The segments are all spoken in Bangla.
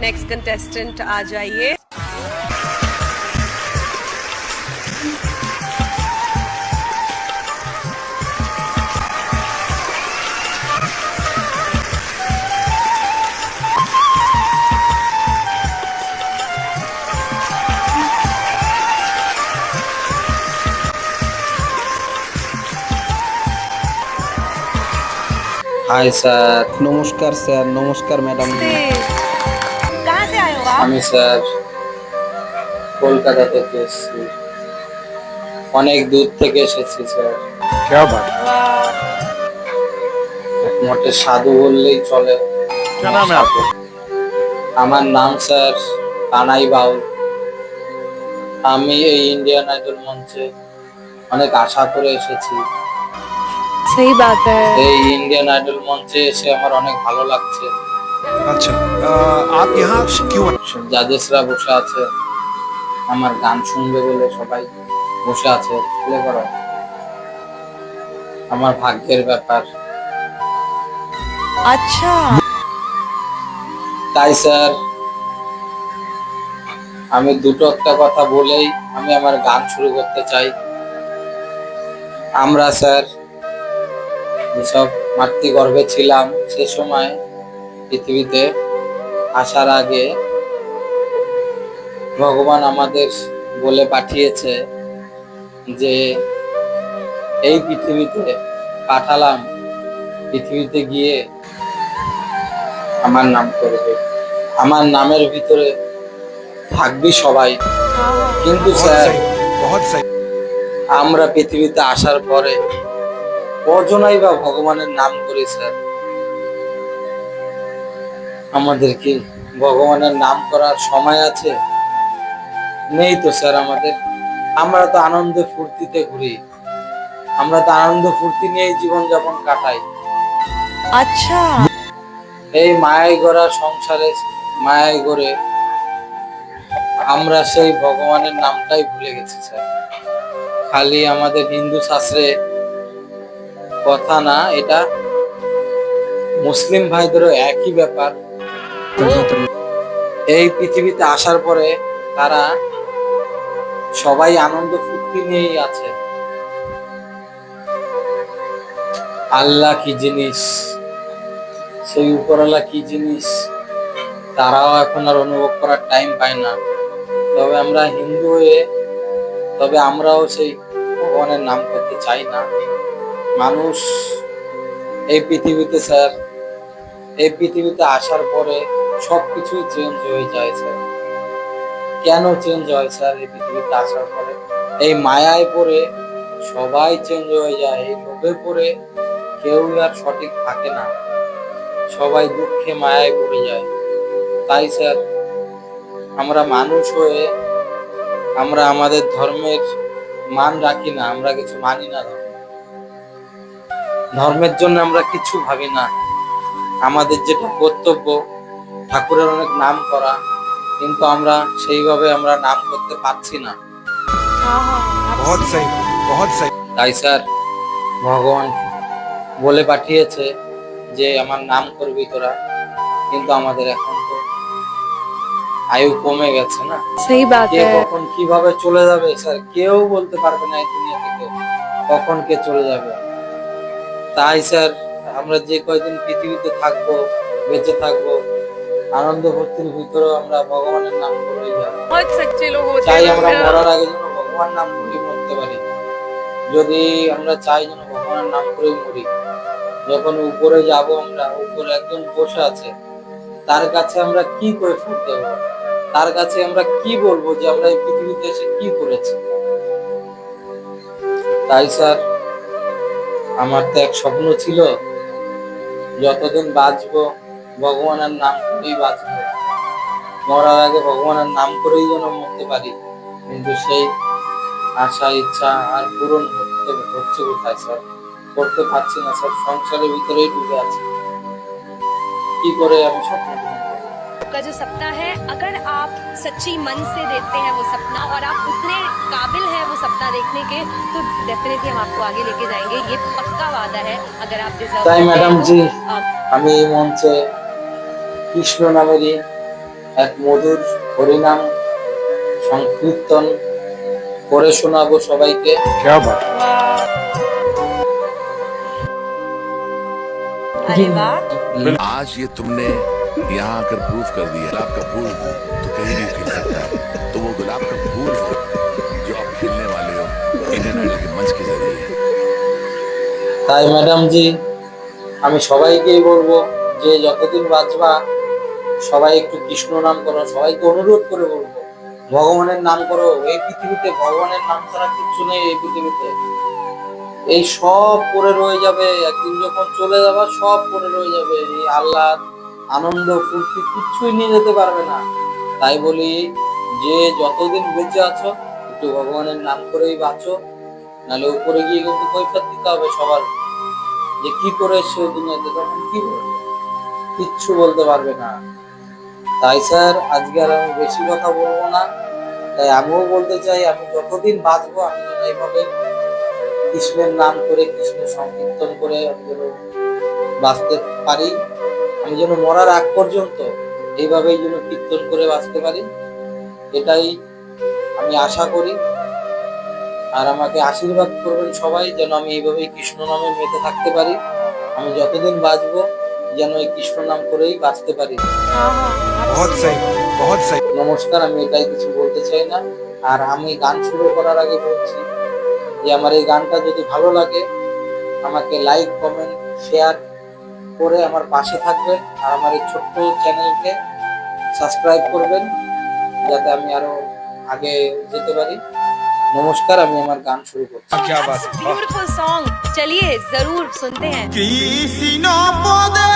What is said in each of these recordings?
नेक्स्ट कंटेस्टेंट आ जाइए হাই স্যার নমস্কার স্যার নমস্কার ম্যাডাম कहाँ से आए हो आप আমি স্যার কলকাতা থেকে এসেছি অনেক দূর থেকে এসেছি স্যার क्या बात মোটে সাধু বললেই চলে क्या नाम है आपका আমার নাম স্যার কানাই বাউল আমি এই ইন্ডিয়ান আইডল মঞ্চে অনেক আশা করে এসেছি सही बात है এই ইন্ডিয়ান আইডল মঞ্চে এসে আমার অনেক ভালো লাগছে আচ্ছা আপ ইহা কিউ জাজেসরা বসে আছে। আমার গান শুনবে বলে সবাই বসে আছে। প্লে করো আমার ভাগ্যের ব্যাপার। আচ্ছা। তাই স্যার। আমি দুটো একটা কথা বলেই আমি আমার গান শুরু করতে চাই। আমরা স্যার যেসব মাতৃগর্ভে ছিলাম সে সময় পৃথিবীতে আসার আগে ভগবান আমাদের বলে পাঠিয়েছে যে এই পৃথিবীতে পাঠালাম পৃথিবীতে গিয়ে আমার নাম করবে। আমার নামের ভিতরে থাকবি সবাই। কিন্তু স্যার আমরা পৃথিবীতে আসার পরে অজনাই বা ভগবানের নাম করি স্যার? আমাদেরকে ভগবানের নাম করার সময় আছে? নেই তো স্যার আমাদের। আমরা তো আনন্দ ফুর্তিতে ঘুরি। আমরা তো আনন্দ ফুর্তি নিয়েই জীবনযাপন কাটাই। আচ্ছা। এই মায়াই গড়া সংসারে মায়াই গড়ে আমরা সেই ভগবানের নামটাই ভুলে গেছি স্যার। খালি আমাদের হিন্দু শাস্ত্রে কথা না এটা মুসলিম ভাইদেরও একই ব্যাপার। এই পৃথিবীতে আসার পরে তারা সবাই আনন্দ ফুর্তি নিয়েই আছে। আল্লাহ কি জিনিস? সেই উপরওয়ালা কি জিনিস? তারাও এখন আর অনুভব করার টাইম পায় না। তবে আমরা হিন্দু হয়ে, তবে আমরাও সেই ভগবানের নাম করতে চাই না। মানুষ এই পৃথিবীতে, স্যার, এই পৃথিবীতে আসার পরে সবকিছুই চেঞ্জ হয়ে যায় স্যার কেন চেঞ্জ হয় স্যার এই পৃথিবীতে আসার পরে? এই মায়ায় পড়ে সবাই চেঞ্জ হয়ে যায়, এই লোভে পড়ে কেউ আর সঠিক থাকে না। সবাই দুঃখে মায়ায় পড়ে যায়। তাই স্যার আমরা মানুষ হয়ে আমরা আমাদের ধর্মের মান রাখি না, আমরা কিছু মানি না ধর্ম। ধর্মের জন্য আমরা কিছু ভাবি না। আমাদের যেটা কর্তব্য ঠাকুরের অনেক নাম করা কিন্তু আমরা সেইভাবে আমরা নাম করতে পারছি না। তাই স্যার ভগবান বলে পাঠিয়েছে যে আমার নাম করবি তোরা কিন্তু আমাদের এখন তো আয়ু কমে গেছে না। সেই কখন কীভাবে চলে যাবে স্যার কেউ বলতে পারবে না এই দুনিয়া থেকে কখন কে চলে যাবে। তাই স্যার আমরা যে কয়দিন পৃথিবীতে থাকব বেঁচে থাকব আনন্দ ভক্তির ভিতরেও আমরা ভগবানের নাম করেই চাই আমরা মরার আগে যেন ভগবান নাম করি মরতে পারি। যদি আমরা চাই যেন ভগবানের নাম করেই মরি যখন উপরে যাব আমরা উপরে একজন বসে আছে তার কাছে আমরা কি করে ফুট দেবো তার কাছে আমরা কি বলব যে আমরা এই পৃথিবীতে এসে কি করেছি? তাই স্যার আমার তো এক স্বপ্ন ছিল যতদিন বাঁচবো ভগবানের নাম করেই বাঁচবো মরার আগে ভগবানের নাম করেই যেন মরতে পারি কিন্তু সেই আশা ইচ্ছা আর পূরণ হতে হচ্ছে কোথায় স্যার করতে পারছি না স্যার সংসারের ভিতরেই ডুবে আছি কি করে আমি স্বপ্ন পূরণ করবো? आपका जो सपना है अगर आप सच्ची मन से देखते हैं वो सपना और आप उतने काबिल हैं वो सपना देखने के तो डेफिनेटली हम आपको आगे लेके जाएंगे ये पक्का वादा है अगर आप डिजर्व তাই ম্যাডাম জি কৃষ্ণ নামেরই এক মধুর হরিনাম সংকীর্তন করে শোনাবো সবাইকে क्या बात अरे वाह आज ये तुमने यहाँ आकर प्रूव कर दिया गुलाब का फूल तो कहीं भी खिल सकता है तो वो गुलाब का फूल हो जो आप खिलने वाले हो इंडियन आइडल के मंच के जरिए তাই ম্যাডাম জি আমি সবাইকেই বলবো যে যতদিন বাঁচবা সবাই একটু কৃষ্ণ নাম করো, সবাইকে অনুরোধ করে বলব, ভগবানের নাম করো। এই পৃথিবীতে ভগবানের নাম ছাড়া কিচ্ছু নেই এই পৃথিবীতে। এই সব পড়ে রয়ে যাবে, একদিন যখন চলে যাবা, সব পড়ে রয়ে যাবে। এই আল্লাহ আনন্দ, ফুর্তি কিচ্ছুই নিয়ে যেতে পারবে না। তাই বলি, যে যতদিন বেঁচে আছো, একটু ভগবানের নাম করেই বাঁচো। নাহলে উপরে গিয়ে কিন্তু কৈফত দিতে হবে সবার। যে কি করে সে দুনিয়াতে তখন কি বলবে? কিচ্ছু বলতে পারবে না। তাই স্যার, আজকে আর আমি বেশি কথা বলব না। তাই আমিও বলতে চাই, আমি যতদিন বাঁচবো, আমি যেন এইভাবে কৃষ্ণের নাম করে কৃষ্ণ সংকীর্তন করে আমি যেন বাঁচতে পারি। আমি যেন মরার আগ পর্যন্ত এইভাবেই যেন কীর্তন করে বাঁচতে পারি। এটাই আমি আশা করি। আর আমাকে আশীর্বাদ করবেন সবাই, যেন আমি এইভাবেই কৃষ্ণ নামে মেতে থাকতে পারি। আমি যতদিন বাঁচবো যেন এই কৃষ্ণ নাম করেই বাঁচতে পারি। নমস্কার আমি এটাই কিছু বলতে চাই না। আর আমি গান শুরু করার আগে বলছি যে আমার এই গানটা যদি ভালো লাগে আমাকে লাইক কমেন্ট শেয়ার করে আমার পাশে থাকবেন আর আমার এই ছোট্ট চ্যানেলকে সাবস্ক্রাইব করবেন যাতে আমি আরও আগে যেতে পারি। नमस्कार अभी हमारे गान शुरू होता क्या बात ब्यूटीफुल सॉन्ग चलिए ज़रूर सुनते हैं। किसी नो पौधे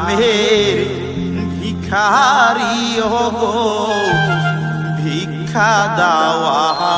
নামের ভিখারি হো ভিক্ষা দাওয়া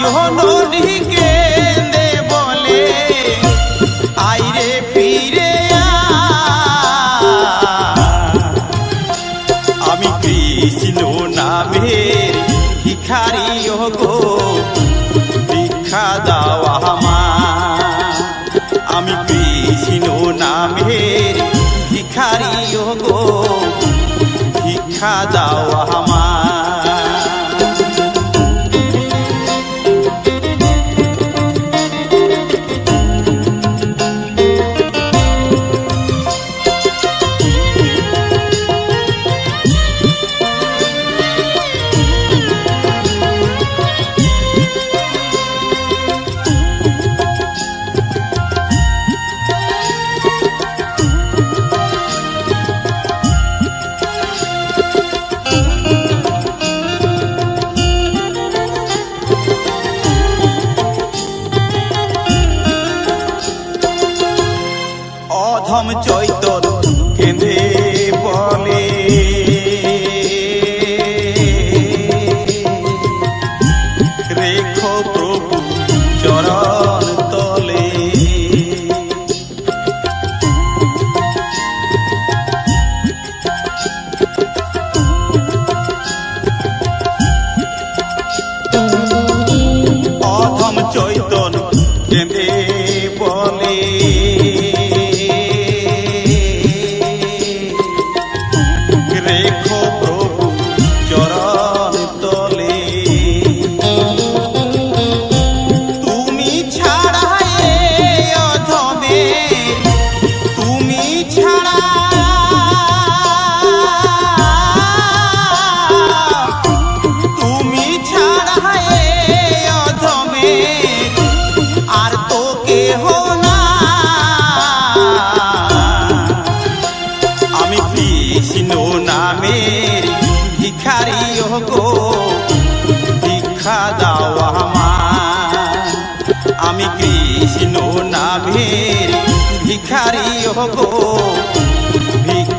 জননী কেন্দে বলে, আইরে ফিরে। আমি কৃষ্ণ নামের ভিখারি গো ভিক্ষা দাওয়া আমার আমি কৃষ্ণ নামের ভিখারি অধম চৈতর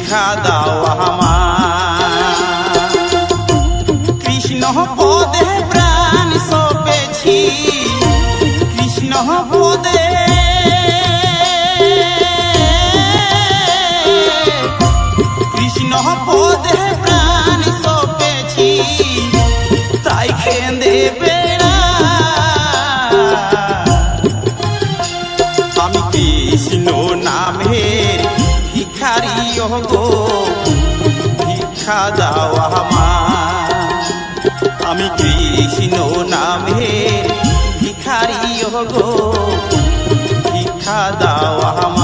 ভিক্ষা দাওয়া Arramal.